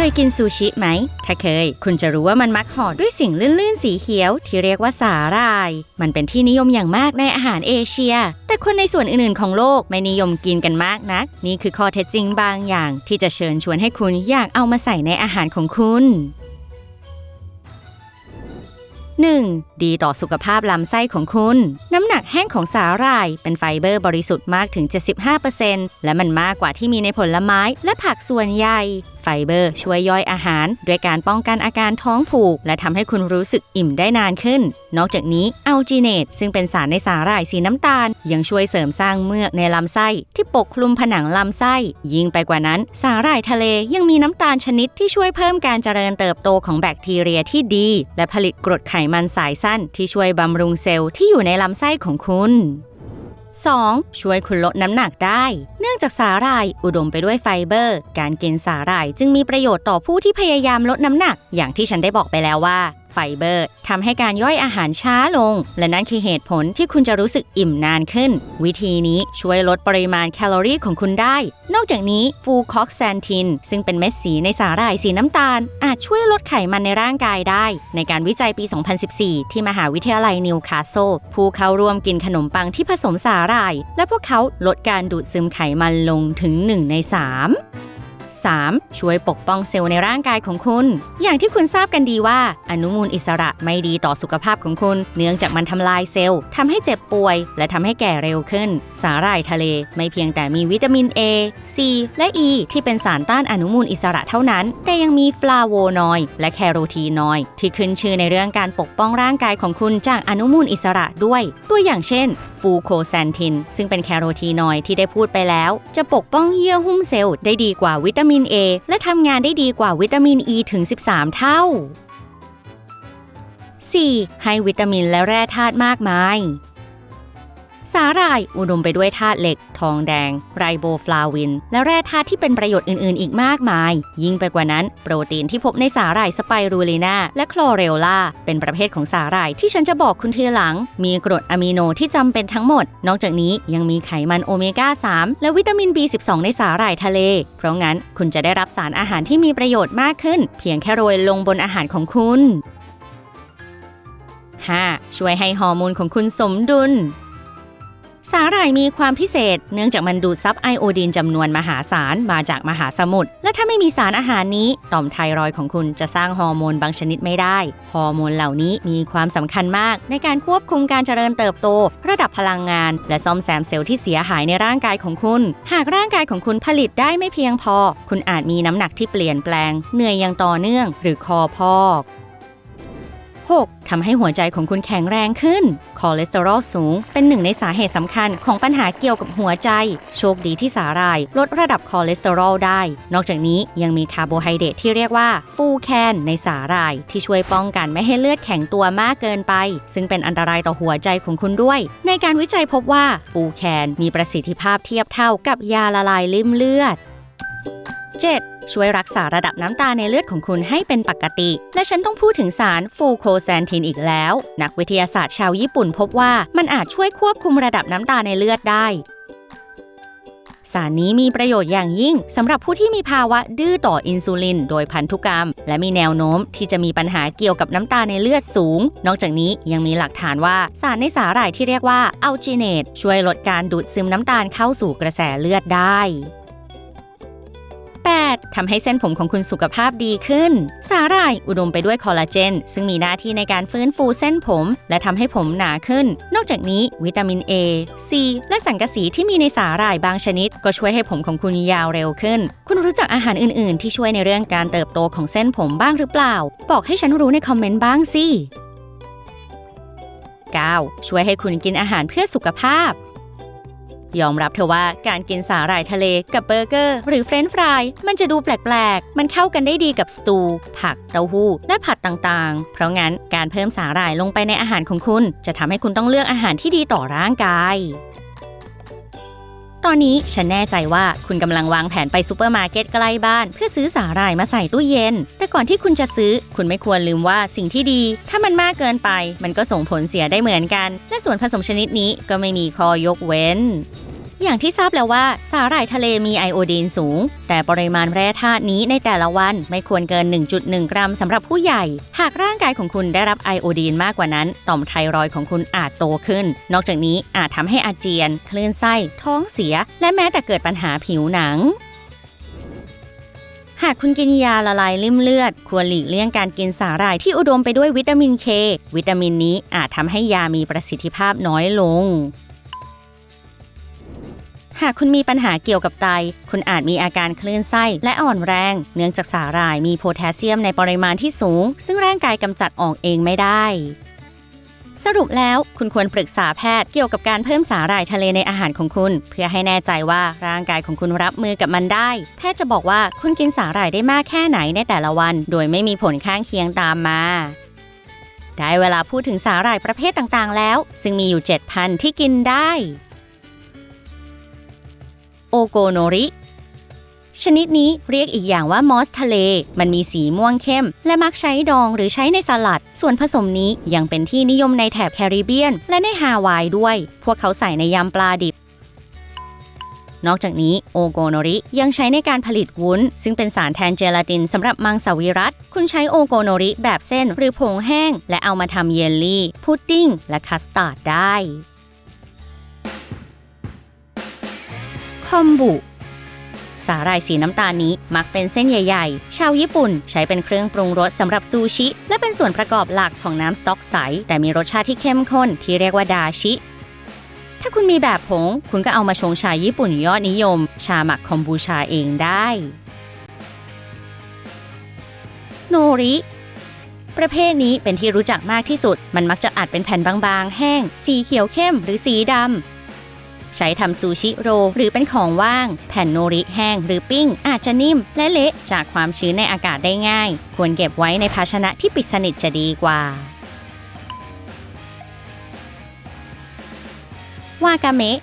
คยกินซูชิไหม ถ้าเคย คุณจะรู้ว่ามันมักห่อด้วยสิ่งลื่นๆ สีเขียว ที่เรียกว่าสาหร่าย มันเป็นที่นิยมอย่างมากในอาหารเอเชีย แต่คนในส่วนอื่นๆ ของโลกไม่นิยมกินกันมากนัก นี่คือข้อเท็จจริงบางอย่าง ที่จะเชิญชวนให้คุณอยากเอามาใส่ในอาหารของคุณ 1. ดีต่อสุขภาพลำไส้ของคุณ น้ำหนักแห้งของสาหร่าย เป็นไฟเบอร์บริสุทธิ์มากถึง 75%และมันมากกว่าที่มีในผลไม้และผักส่วนใหญ่ ไฟเบอร์ช่วยย่อยอาหาร ด้วยการป้องกันอาการท้องผูก และทำให้คุณรู้สึกอิ่มได้นานขึ้น นอกจากนี้อัลจีเนตซึ่งเป็นสารในสาหร่ายสีน้ำตาล ยังช่วยเสริมสร้างเมือกในลำไส้ ที่ปกคลุมผนังลำไส้ ยิ่งไปกว่านั้น สาหร่ายทะเลยังมีน้ำตาลชนิดที่ช่วยเพิ่มการเจริญเติบโตของแบคทีเรียที่ดี และผลิตกรดไขมันสายสั้น ที่ช่วยบำรุงเซลล์ที่อยู่ในลำไส้ของคุณ 2. ช่วยคุณลดน้ำหนักได้ เนื่องจากสาหร่ายอุดมไปด้วยไฟเบอร์ การกินสาหร่ายจึงมีประโยชน์ต่อผู้ที่พยายามลดน้ำหนัก อย่างที่ฉันได้บอกไปแล้วว่า ไฟเบอร์ทำให้การย่อยอาหารช้าลง และนั่นคือเหตุผลที่คุณจะรู้สึกอิ่มนานขึ้น วิธีนี้ช่วยลดปริมาณแคลอรี่ของคุณได้ นอกจากนี้ฟูคอกแซนทิน ซึ่งเป็นเม็ดสีในสาหร่ายสีน้ำตาล อาจช่วยลดไขมันในร่างกายได้ ในการวิจัยปี 2014 ที่มหาวิทยาลัยนิวคาสเซิลผู้เข้าร่วมกินขนมปังที่ผสมสาหร่าย และพวกเขาลดการดูดซึมไขมันลงถึง 1 ใน 3 3. ช่วยปกป้องเซลล์ในร่างกายของคุณ อย่างที่คุณทราบกันดีว่า อนุมูลอิสระไม่ดีต่อสุขภาพของคุณ เนื่องจากมันทำลายเซลล์ทำให้เจ็บป่วย และทำให้แก่เร็วขึ้น สาหร่ายทะเลไม่เพียงแต่มีวิตามิน A C และ E ที่เป็นสารต้านอนุมูลอิสระเท่านั้น แต่ยังมีฟลาโวนอยด์และแคโรทีนอยด์ที่ขึ้นชื่อในเรื่องการปกป้องร่างกายของคุณจากอนุมูลอิสระด้วยตัวอย่างเช่นฟูโคแซนทินซึ่งเป็นแคโรทีนอยด์ที่ได้พูดไปแล้ว จะปกป้องเยื่อหุ้มเซลล์ได้ดีกว่าวิตามิน A และทำงานได้ดีกว่าวิตามิน E ถึง 13 เท่า 4. ให้วิตามินและแร่ธาตุมากมาย สาหร่ายอุดมไปด้วยธาตุเหล็ก ทองแดง ไรโบฟลาวิน และแร่ธาตุที่เป็นประโยชน์อื่นๆ อีกมากมาย ยิ่งไปกว่านั้น โปรตีนที่พบในสาหร่ายสไปรูลินาและคลอเรลลาเป็นประเภทของสาหร่ายที่ฉันจะบอกคุณทีหลัง มีกรดอะมิโนที่จำเป็นทั้งหมด นอกจากนี้ยังมีไขมันโอเมก้า 3 และวิตามิน B12 ในสาหร่ายทะเล เพราะงั้นคุณจะได้รับสารอาหารที่มีประโยชน์มากขึ้น เพียงแค่โรยลงบนอาหารของคุณ 5. ช่วยให้ฮอร์โมนของคุณสมดุล สาหร่ายมีความพิเศษ เนื่องจากมันดูดซับไอโอดีนจำนวนมหาศาลมาจากมหาสมุทร และถ้าไม่มีสารอาหารนี้ ต่อมไทรอยของคุณจะสร้างฮอร์โมนบางชนิดไม่ได้ ฮอร์โมนเหล่านี้มีความสำคัญมาก ในการควบคุมการเจริญเติบโต ระดับพลังงาน และซ่อมแซมเซลล์ที่เสียหายในร่างกายของคุณ หากร่างกายของคุณผลิตได้ไม่เพียงพอ คุณอาจมีน้ำหนักที่เปลี่ยนแปลง เหนื่อยอย่างต่อเนื่อง หรือคอพอก 6. ทำให้หัวใจของคุณแข็งแรงขึ้น คอเลสเตอรอลสูง เป็นหนึ่งในสาเหตุสำคัญของปัญหาเกี่ยวกับหัวใจ โชคดีที่สาหร่าย ลดระดับคอเลสเตอรอลได้ นอกจากนี้ยังมีคาร์โบไฮเดรตที่เรียกว่าฟูแคนในสาหร่าย ที่ช่วยป้องกันไม่ให้เลือดแข็งตัวมากเกินไป ซึ่งเป็นอันตรายต่อหัวใจของคุณด้วย ในการวิจัยพบว่าฟูแคนมีประสิทธิภาพเทียบเท่ากับยาละลายลิ่มเลือด 7. ช่วยรักษาระดับน้ำตาในเลือดของคุณให้เป็นปกติ และฉันต้องพูดถึงสารฟูโคแซนทินอีกแล้ว นักวิทยาศาสตร์ชาวญี่ปุ่นพบว่ามันอาจช่วยควบคุมระดับน้ำตาในเลือดได้ สารนี้มีประโยชน์อย่างยิ่งสำหรับผู้ที่มีภาวะดื้อต่ออินซูลิน โดยพันธุกรรม และมีแนวโน้มที่จะมีปัญหาเกี่ยวกับน้ำตาในเลือดสูง นอกจากนี้ยังมีหลักฐานว่าสารในสาหร่ายที่เรียกว่าอัลจีเนตช่วยลดการดูดซึมน้ำตาลเข้าสู่กระแสเลือดได้ ทำให้เส้นผมของคุณสุขภาพดีขึ้น สาหร่ายอุดมไปด้วยคอลลาเจน ซึ่งมีหน้าที่ในการฟื้นฟูเส้นผม และทำให้ผมหนาขึ้น นอกจากนี้วิตามิน A C และสังกะสีที่มีในสาหร่ายบางชนิด ก็ช่วยให้ผมของคุณยาวเร็วขึ้น คุณรู้จักอาหารอื่น ๆ ที่ช่วยในเรื่องการเติบโตของเส้นผมบ้างหรือเปล่า บอกให้ฉันรู้ในคอมเมนต์บ้างสิ 9. ช่วยให้คุณกินอาหารเพื่อสุขภาพ ยอมรับเธอว่าการกินสาหร่ายทะเลกับเบอร์เกอร์ หรือเฟรนช์ฟรายมันจะดูแปลกๆ มันเข้ากันได้ดีกับสตู ผักเต้าหู้ และผัดต่างๆ เพราะงั้นการเพิ่มสาหร่ายลงไปในอาหารของคุณ จะทำให้คุณต้องเลือกอาหารที่ดีต่อร่างกาย ตอนนี้ฉันแน่ใจว่าคุณกำลังวางแผนไปซูเปอร์มาร์เก็ตใกล้บ้าน เพื่อซื้อสาหร่ายมาใส่ตู้เย็น แต่ก่อนที่คุณจะซื้อ คุณไม่ควรลืมว่าสิ่งที่ดี ถ้ามันมากเกินไป มันก็ส่งผลเสียได้เหมือนกัน และส่วนผสมชนิดนี้ก็ไม่มีข้อยกเว้น อย่างที่ทราบแล้วว่าสาหร่ายทะเลมีไอโอดีนสูง แต่ปริมาณแร่ธาตุนี้ในแต่ละวันไม่ควรเกิน 1.1 กรัมสำหรับผู้ใหญ่ หากร่างกายของคุณได้รับไอโอดีนมากกว่านั้น ต่อมไทรอยด์ของคุณอาจโตขึ้น นอกจากนี้อาจทำให้อาเจียน คลื่นไส้ ท้องเสีย และแม้แต่เกิดปัญหาผิวหนังหากคุณกินยาละลายริ่มเลือด ควรหลีกเลี่ยงการกินสาหร่ายที่อุดมไปด้วยวิตามินเค วิตามินนี้อาจทำให้ยามีประสิทธิภาพน้อยลง หากคุณมีปัญหาเกี่ยวกับไต คุณอาจมีอาการคลื่นไส้และอ่อนแรง เนื่องจากสาหร่ายมีโพแทสเซียมในปริมาณที่สูง ซึ่งร่างกายกำจัดออกเองไม่ได้ สรุปแล้วคุณควรปรึกษาแพทย์เกี่ยวกับการเพิ่มสาหร่ายทะเลในอาหารของคุณ เพื่อให้แน่ใจว่าร่างกายของคุณรับมือกับมันได้ แพทย์จะบอกว่าคุณกินสาหร่ายได้มากแค่ไหนในแต่ละวัน โดยไม่มีผลข้างเคียงตามมาได้เวลาพูดถึงสาหร่ายประเภทต่างๆ แล้ว ซึ่งมีอยู่ 7,000 ที่กินได้ โอโกโนริ ชนิดนี้เรียกอีกอย่างว่ามอสทะเล มันมีสีม่วงเข้ม และมักใช้ดองหรือใช้ในสลัด ส่วนผสมนี้ยังเป็นที่นิยมในแถบแคริบเบียน และในฮาวายด้วย พวกเขาใส่ในยำปลาดิบนอกจากนี้โอโกโนริยังใช้ในการผลิตวุ้น ซึ่งเป็นสารแทนเจลาตินสำหรับมังสวิรัต คุณใช้โอโกโนริแบบเส้นหรือผงแห้ง และเอามาทำเยลลี่ พุดดิ้ง และคัสตาร์ดได้ คอมบุ สาหร่ายสีน้ำตาลนี้มักเป็นเส้นใหญ่ ๆ ชาวญี่ปุ่นใช้เป็นเครื่องปรุงรสสำหรับซูชิ และเป็นส่วนประกอบหลักของน้ำสต๊อกใส แต่มีรสชาติที่เข้มข้นที่เรียกว่าดาชิ ถ้าคุณมีแบบผง คุณก็เอามาชงชาญี่ปุ่นยอดนิยม ชาหมักคอมบูชาเองได้ โนริประเภทนี้เป็นที่รู้จักมากที่สุด มันมักจะอัดเป็นแผ่นบางๆ แห้ง สีเขียวเข้มหรือสีดำ ใช้ทำซูชิโร หรือเป็นของว่าง แผ่นโนริแห้งหรือปิ้ง อาจจะนิ่ม และเละจากความชื้นในอากาศได้ง่าย ควรเก็บไว้ในภาชนะที่ปิดสนิทจะดีกว่าวากาเมะ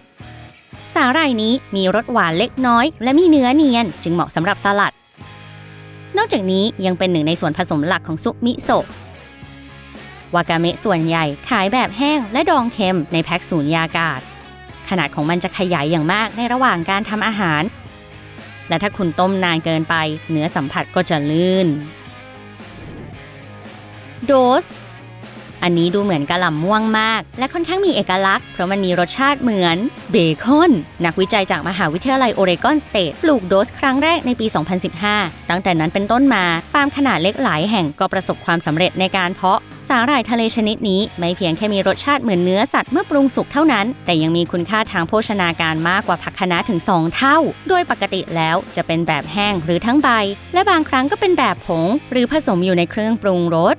สาหร่ายนี้มีรสหวานเล็กน้อย และมีเนื้อเนียน จึงเหมาะสำหรับสลัด นอกจากนี้ยังเป็นหนึ่งในส่วนผสมหลักของซุปมิโซะวากาเมะส่วนใหญ่ขายแบบแห้งและดองเค็มในแพ็คสูญญากาศ ขนาดของมันจะขยายอย่างมากในระหว่างการทำอาหาร และถ้าคุณต้มนานเกินไป เนื้อสัมผัสก็จะลื่น โดส อันนี้ดูเหมือนกะหล่ำม่วงมาก และค่อนข้างมีเอกลักษณ์ เพราะมันมีรสชาติเหมือนเบคอน นักวิจัยจากมหาวิทยาลัยโอเรกอนสเตทปลูกโดสครั้งแรกในปี 2015 ตั้งแต่นั้นเป็นต้นมา ฟาร์มขนาดเล็กหลายแห่งก็ประสบความสำเร็จในการเพาะ สาหร่ายทะเลชนิดนี้ไม่เพียงแค่มีรสชาติเหมือนเนื้อสัตว์เมื่อปรุงสุกเท่านั้น แต่ยังมีคุณค่าทางโภชนาการมากกว่าผักคะน้าถึง 2 เท่า โดยปกติแล้วจะเป็นแบบแห้งหรือทั้งใบ และบางครั้งก็เป็นแบบผง หรือผสมอยู่ในเครื่องปรุงรส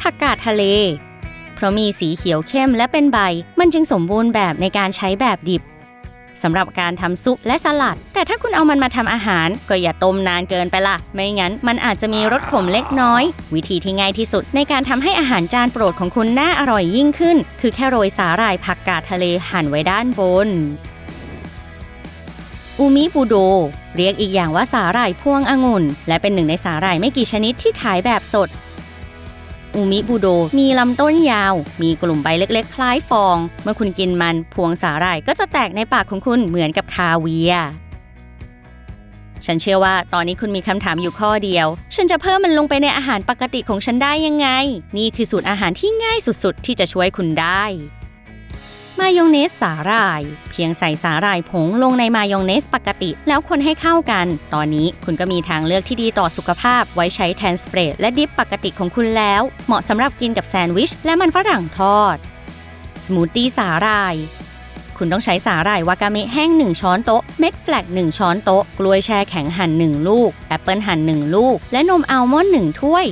ผักกาดทะเล เพราะมีสีเขียวเข้มและเป็นใบ มันจึงสมบูรณ์แบบในการใช้แบบดิบ สำหรับการทำซุปและสลัด แต่ถ้าคุณเอามันมาทำอาหาร ก็อย่าต้มนานเกินไปละไม่งั้นมันอาจจะมีรสขมเล็กน้อย วิธีที่ง่ายที่สุดในการทำให้อาหารจานโปรดของคุณน่าอร่อยยิ่งขึ้น คือแค่โรยสาหร่ายผักกาดทะเลหั่นไว้ด้านบนอูมิบูโด เรียกอีกอย่างว่าสาหร่ายพวงองุ่น และเป็นหนึ่งในสาหร่ายไม่กี่ชนิดที่ขายแบบสด อูมิบูโด มีลำต้นยาว มีกลุ่มใบเล็กๆ คล้ายฟอง เมื่อคุณกินมันพวงสาหร่ายก็จะแตกในปากของคุณเหมือนกับคาเวียฉันเชื่อว่าตอนนี้คุณมีคำถามอยู่ข้อเดียว ฉันจะเพิ่มมันลงไปในอาหารปกติของฉันได้ยังไง นี่คือสูตรอาหารที่ง่ายสุดๆ ที่จะช่วยคุณได้ มายองเนสสาหร่าย เพียงใส่สาหร่ายผงลงในมายองเนสปกติ แล้วคนให้เข้ากัน ตอนนี้คุณก็มีทางเลือกที่ดีต่อสุขภาพ ไว้ใช้แทนสเปรดและดิปปกติของคุณแล้ว เหมาะสำหรับกินกับแซนด์วิช และมันฝรั่งทอด สมูทตี้สาหร่ายคุณต้องใช้สาหร่ายวากาเมะแห้ง 1 ช้อนโต๊ะ เม็ดแฟลก 1 ช้อนโต๊ะ กล้วยแช่แข็งหั่น 1 ลูก แอปเปิลหั่น 1 ลูก และนมอัลมอนด์1ถ้วย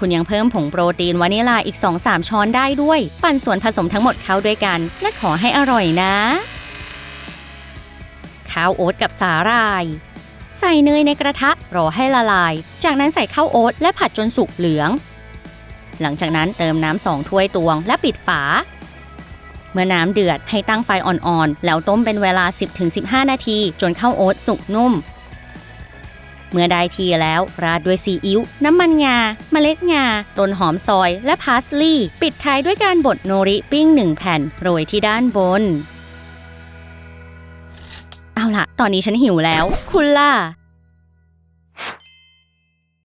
คุณยังเพิ่มผงโปรตีนวานิลาอีก 2-3 ช้อนได้ด้วย ปั่นส่วนผสมทั้งหมดเข้าด้วยกัน และขอให้อร่อยนะ ข้าวโอ๊ตกับสาหร่าย ใส่เนยในกระทะรอให้ละลาย จากนั้นใส่ข้าวโอ๊ตและผัดจนสุกเหลือง หลังจากนั้นเติมน้ำสองถ้วยตวงและปิดฝาเมื่อน้ำเดือดให้ตั้งไฟอ่อนๆ แล้วต้มเป็นเวลา 10-15 นาที จนข้าวโอ๊ตสุกนุ่ม เมื่อได้ทีแล้วราดด้วยซีอิ๊วน้ำมันงา เมล็ดงา ต้นหอมซอยและพาสลีย์ปิดท้ายด้วยการบดโนริปิ้งหนึ่งแผ่นโรยที่ด้านบน เอาละตอนนี้ฉันหิวแล้ว คุณล่ะ